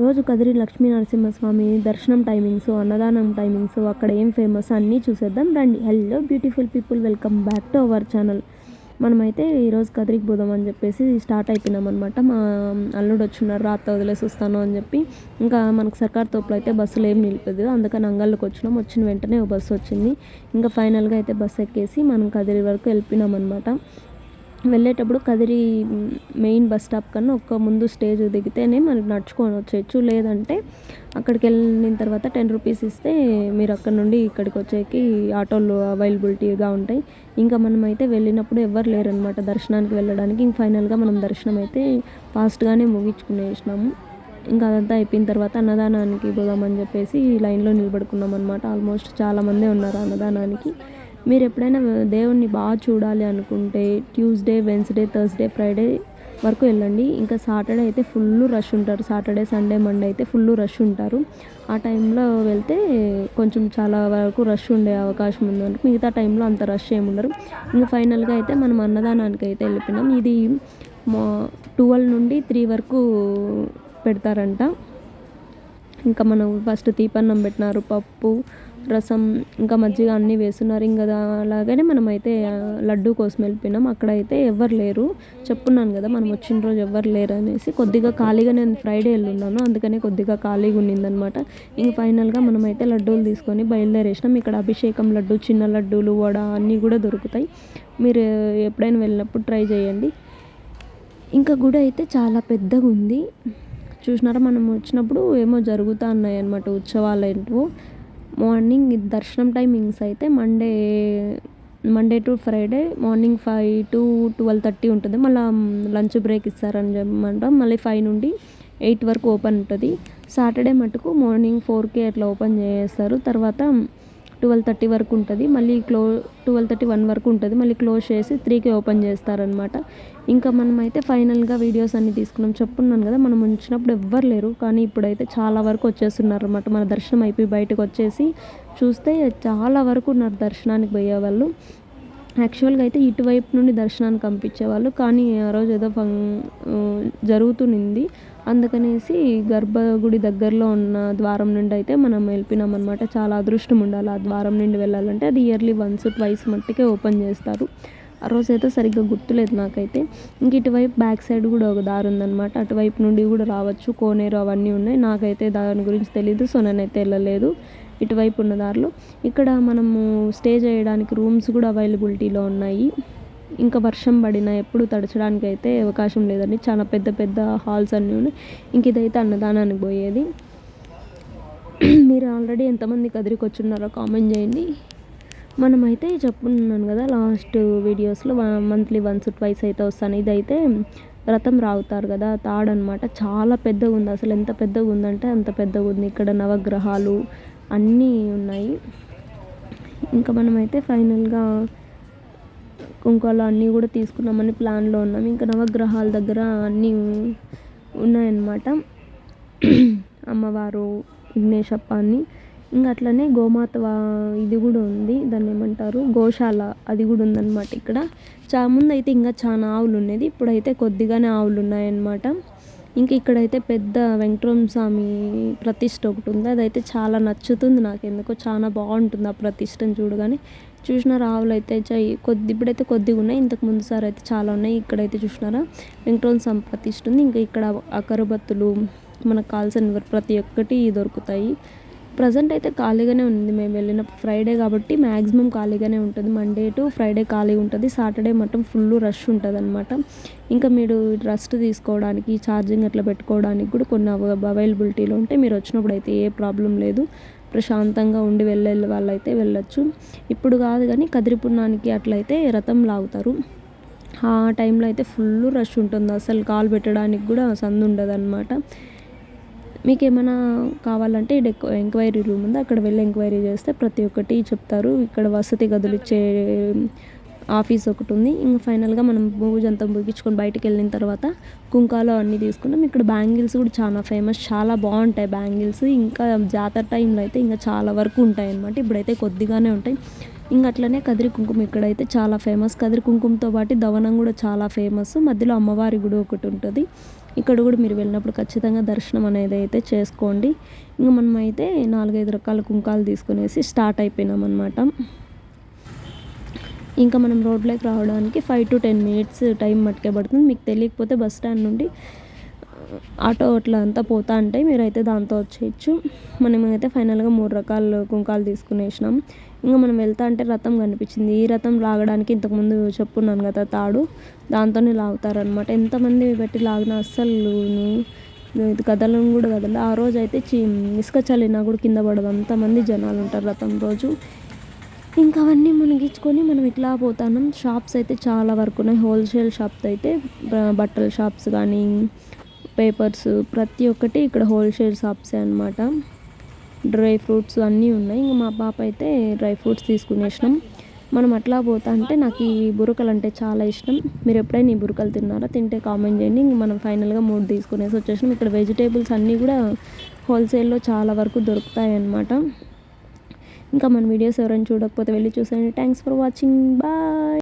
రోజు కదిరి లక్ష్మీ నరసింహస్వామి దర్శనం టైమింగ్స్ అన్నదానం టైమింగ్స్ అక్కడ ఏం ఫేమస్ అన్నీ చూసేద్దాం. రండి. Hello beautiful people welcome back to our channel మనమైతే ఈరోజు కదిరికి పోదాం అని చెప్పేసి స్టార్ట్ అయిపోయినాం అనమాట మా అల్లుడు వచ్చినారు రాత్రి వదిలేసి వస్తాను అని చెప్పి. ఇంకా మనకు సర్కార్ తోపులు అయితే బస్సులు ఏం నిలిపదు. అందుకని అంగళ్ళకి వచ్చినాం. వచ్చిన వెంటనే ఒక బస్సు వచ్చింది. ఇంకా ఫైనల్గా అయితే బస్సు ఎక్కేసి మనం కదిరి వరకు వెళ్ళిపోయినాం అనమాట వెళ్ళేటప్పుడు కదిరి మెయిన్ బస్ స్టాప్ కన్నా ఒక్క ముందు స్టేజ్ దిగితేనే మనకి నడుచుకొని వచ్చేయచ్చు. లేదంటే అక్కడికి వెళ్ళిన తర్వాత టెన్ రూపీస్ ఇస్తే మీరు అక్కడ నుండి ఇక్కడికి వచ్చేకి ఆటోలు అవైలబిలిటీగా ఉంటాయి. ఇంకా మనం అయితే వెళ్ళినప్పుడు ఎవరు లేరనమాట దర్శనానికి వెళ్ళడానికి. ఇంక ఫైనల్గా మనం దర్శనం అయితే ఫాస్ట్గానే ముగించుకునేసినాము. ఇంకా అదంతా అయిపోయిన తర్వాత అన్నదానానికి పోదామని చెప్పేసి లైన్లో నిలబడుకున్నాం అనమాట ఆల్మోస్ట్ చాలామందే ఉన్నారు అన్నదానానికి. మీరు ఎప్పుడైనా దేవుణ్ణి బాగా చూడాలి అనుకుంటే ట్యూస్డే వెన్స్డే థర్స్డే ఫ్రైడే వరకు వెళ్ళండి. ఇంకా సాటర్డే అయితే ఫుల్ రష్ ఉంటారు. సాటర్డే సండే మండే అయితే ఫుల్ రష్ ఉంటారు. ఆ టైంలో వెళ్తే కొంచెం చాలా వరకు రష్ ఉండే అవకాశం ఉంది. మిగతా టైంలో అంత రష్ ఏమి ఉండరు. ఇంకా ఫైనల్గా అయితే మనం అన్నదానానికి అయితే వెళ్ళిపోయినాం. ఇది మా ట్వెల్వ్ నుండి త్రీ వరకు పెడతారంట. ఇంకా మనం ఫస్ట్ తీపన్నం పెట్టినారు పప్పు రసం ఇంకా మజ్జిగ అన్నీ వేస్తున్నారు. ఇంకా అలాగనే మనమైతే లడ్డు కోసం వెళ్ళిపోయినాం. అక్కడైతే ఎవరు లేరు. చెప్పున్నాను కదా మనం వచ్చిన రోజు ఎవరు లేరు అనేసి కొద్దిగా ఖాళీగా నేను ఫ్రైడే వెళ్ళున్నాను. అందుకనే కొద్దిగా ఖాళీగా ఉన్నిందనమాట ఇంక ఫైనల్గా మనమైతే లడ్డూలు తీసుకొని బయలుదేరేసినాం. ఇక్కడ అభిషేకం లడ్డు చిన్న లడ్డూలు వడ అన్నీ కూడా దొరుకుతాయి. మీరు ఎప్పుడైనా వెళ్ళినప్పుడు ట్రై చేయండి. ఇంకా గుడి అయితే చాలా పెద్దగా ఉంది చూసినారా మనం వచ్చినప్పుడు ఏమో జరుగుతూ ఉన్నాయి అన్నమాట ఉత్సవాలు ఏంటో మార్నింగ్ దర్శనం టైమింగ్స్ అయితే Monday Monday to Friday morning five to twelve thirty ఉంటుంది. మళ్ళీ లంచ్ బ్రేక్ ఇస్తారని చెప్పమంటాం మళ్ళీ ఫైవ్ నుండి ఎయిట్ వరకు ఓపెన్ ఉంటుంది. సాటర్డే మటుకు మార్నింగ్ ఫోర్కి అట్లా ఓపెన్ చేస్తారు. తర్వాత ట్వెల్వ్ థర్టీ వరకు ఉంటుంది. మళ్ళీ క్లో ట్వెల్వ్ థర్టీ వన్ వరకు ఉంటుంది. మళ్ళీ క్లోజ్ చేసి త్రీకి ఓపెన్ చేస్తారనమాట ఇంకా మనమైతే ఫైనల్గా వీడియోస్ అన్ని తీసుకున్నాం. చెప్పున్నాను కదా మనం ఉంచినప్పుడు ఎవ్వరు లేరు. కానీ ఇప్పుడైతే చాలా వరకు వచ్చేస్తున్నారు అనమాట మన దర్శనం అయిపోయి బయటకు వచ్చేసి చూస్తే చాలా వరకు ఉన్నారు దర్శనానికి పోయే వాళ్ళు యాక్చువల్గా అయితే ఇటువైపు నుండి దర్శనానికి పంపించేవాళ్ళు కానీ ఆ రోజు ఏదో ఫం జరుగుతుంది అందుకనేసి గర్భగుడి దగ్గరలో ఉన్న ద్వారం నుండి అయితే మనం వెళ్ళిపోయినాం అనమాట చాలా అదృష్టం ఉండాలి ఆ ద్వారం నుండి వెళ్ళాలంటే. అది ఇయర్లీ వన్స్ ట్వైస్ మట్టుకే ఓపెన్ చేస్తారు. ఆ రోజు అయితే సరిగ్గా గుర్తులేదు నాకైతే. ఇంక ఇటువైపు బ్యాక్ సైడ్ కూడా ఒక దారి ఉందన్నమాట. అటువైపు నుండి కూడా రావచ్చు. కోనేరు అవన్నీ ఉన్నాయి. నాకైతే దాని గురించి తెలియదు సో నేనైతే వెళ్ళలేదు. ఇటువైపు ఉన్న దారిలో. ఇక్కడ మనము స్టే చేయడానికి రూమ్స్ కూడా అవైలబిలిటీలో ఉన్నాయి. ఇంకా వర్షం పడినా ఎప్పుడు తడచడానికి అయితే అవకాశం లేదండి. చాలా పెద్ద పెద్ద హాల్స్ అన్నీ ఉన్నాయి. ఇంక ఇదైతే అన్నదానానికి పోయేది. మీరు ఆల్రెడీ ఎంతమంది కదిరికి వచ్చున్నారో కామెంట్ చేయండి. మనమైతే చెప్పున్నాను కదా లాస్ట్ వీడియోస్లో మంత్లీ వన్స్ ట్వైస్ అయితే వస్తాను. ఇదైతే రథం రావుతారు కదా తాడనమాట. అనమాట చాలా పెద్దగా ఉంది అసలు ఎంత పెద్దగా ఉందంటే అంత పెద్దగా ఉంది ఇక్కడ నవగ్రహాలు అన్నీ ఉన్నాయి. ఇంకా మనమైతే ఫైనల్గా కుంకాలు అన్నీ కూడా తీసుకున్నామని ప్లాన్లో ఉన్నాం. ఇంకా నవగ్రహాల దగ్గర అన్నీ ఉన్నాయన్నమాట. అమ్మవారు విఘ్నేశప్ప అని. ఇంకా అట్లనే గోమాత ఇది కూడా ఉంది. దాన్ని ఏమంటారు? గోశాల అది కూడా ఉందన్నమాట ఇక్కడ. చా ముందు అయితే ఇంకా చాలా ఆవులు ఉండేది. ఇప్పుడైతే కొద్దిగానే ఆవులు ఉన్నాయన్నమాట. ఇంక ఇక్కడైతే పెద్ద వెంకటరమణ స్వామి ప్రతిష్ట ఒకటి ఉంది. అదైతే చాలా నచ్చుతుంది నాకు. ఎందుకో చాలా బాగుంటుంది ఆ ప్రతిష్టను చూడగానే. చూసిన రావులు అయితే కొద్ది ఇప్పుడైతే కొద్దిగా ఉన్నాయి. ఇంతకు ముందు సార్ అయితే చాలా ఉన్నాయి. ఇక్కడైతే చూసినారా? వెంకటరమణ స్వామి ప్రతిష్ట ఉంది. ఇంకా ఇక్కడ అకరబత్తులు మనకు కావాల్సిన ప్రతి ఒక్కటి దొరుకుతాయి. ప్రజెంట్ అయితే ఖాళీగానే ఉంది. మేము వెళ్ళిన ఫ్రైడే కాబట్టి మ్యాక్సిమం ఖాళీగానే ఉంటుంది. మండే టు ఫ్రైడే ఖాళీ ఉంటుంది. సాటర్డే మొత్తం ఫుల్ రష్ ఉంటుంది అనమాట ఇంకా మీరు రెస్ట్ తీసుకోవడానికి ఛార్జింగ్ అట్లా పెట్టుకోవడానికి కూడా కొన్ని అవైలబిలిటీలో ఉంటే మీరు వచ్చినప్పుడు అయితే ఏ ప్రాబ్లం లేదు. ప్రశాంతంగా ఉండి వెళ్ళే వాళ్ళైతే వెళ్ళొచ్చు. ఇప్పుడు కాదు కానీ కదిరిపున్నానికి అట్లయితే రథం లాగుతారు. ఆ టైంలో అయితే ఫుల్ రష్ ఉంటుంది. అసలు కాలు పెట్టడానికి కూడా సందు ఉండదు అనమాట మీకు ఏమైనా కావాలంటే డెకో ఎంక్వైరీ రూమ్ ఉంది? అక్కడ వెళ్ళి ఎంక్వైరీ చేస్తే ప్రతి ఒక్కటి చెప్తారు. ఇక్కడ వసతి గదులు ఇచ్చే ఆఫీస్ ఒకటి ఉంది. ఇంకా ఫైనల్గా మనం పూజ ముగించుకొని బయటకు వెళ్ళిన తర్వాత కుంకాలు అన్నీ తీసుకున్నాం. ఇక్కడ బ్యాంగిల్స్ కూడా చాలా ఫేమస్ చాలా బాగుంటాయి బ్యాంగిల్స్. ఇంకా జాతర టైంలో అయితే ఇంకా చాలా వరకు ఉంటాయి అన్నమాట ఇప్పుడైతే కొద్దిగానే ఉంటాయి. ఇంకా అట్లనే కదిరి కుంకుమ ఇక్కడైతే చాలా ఫేమస్. కదిరి కుంకుమతో పాటు దవనం కూడా చాలా ఫేమస్. మధ్యలో అమ్మవారి గుడి ఒకటి ఉంటుంది. ఇక్కడ కూడా మీరు వెళ్ళినప్పుడు ఖచ్చితంగా దర్శనం అనేది అయితే చేసుకోండి. ఇంకా మనం అయితే నాలుగైదు రకాల కుంకాలు తీసుకునేసి స్టార్ట్ అయిపోయినాం అనమాట ఇంకా మనం రోడ్లోకి రావడానికి five to ten minutes time మట్టుకే పడుతుంది. మీకు తెలియకపోతే బస్ స్టాండ్ నుండి ఆటో అట్లా అంతా పోతా ఉంటాయి మీరైతే దాంతో వచ్చేయచ్చు. మనమైతే ఫైనల్గా మూడు రకాల కుంకాలు తీసుకునేసినాం. ఇంకా మనం వెళ్తా అంటే రథం కనిపించింది. ఈ రథం లాగడానికి ఇంతకుముందు చెప్పున్నాను కదా తాడు. దాంతోనే లాగుతారనమాట ఎంతమంది పెట్టి లాగినా అస్సలు ఇది కదలను కూడా కదలదు. ఆ రోజు అయితే చి ఇసుక చల్లినా కూడా కింద పడదు. అంతమంది జనాలు ఉంటారు రథం రోజు. ఇంకా అవన్నీ మునిగించుకొని మనం ఇట్లా పోతాం షాప్స్ అయితే చాలా వరకు ఉన్నాయి. హోల్సేల్ షాప్స్ అయితే బట్టల షాప్స్ కానీ పేపర్స్ ప్రతి ఒక్కటి ఇక్కడ హోల్సేల్ షాప్సే అనమాట డ్రై ఫ్రూట్స్ అన్నీ ఉన్నాయి. ఇంకా మా పాప అయితే డ్రై ఫ్రూట్స్ తీసుకునేసినాం. మనం అట్లా పోతా అంటే నాకు ఈ బురకలు అంటే చాలా ఇష్టం. మీరు ఎప్పుడైనా ఈ బురకలు తిన్నారా? తింటే కామెంట్ చేయండి. ఇంక మనం ఫైనల్గా మూడు తీసుకునేసి వచ్చేసినాం. ఇక్కడ వెజిటేబుల్స్ అన్నీ కూడా హోల్సేల్లో చాలా వరకు దొరుకుతాయి అన్నమాట. ఇంకా మన వీడియోస్ ఎవరైనా చూడకపోతే వెళ్ళి చూసేయండి. Thanks for watching bye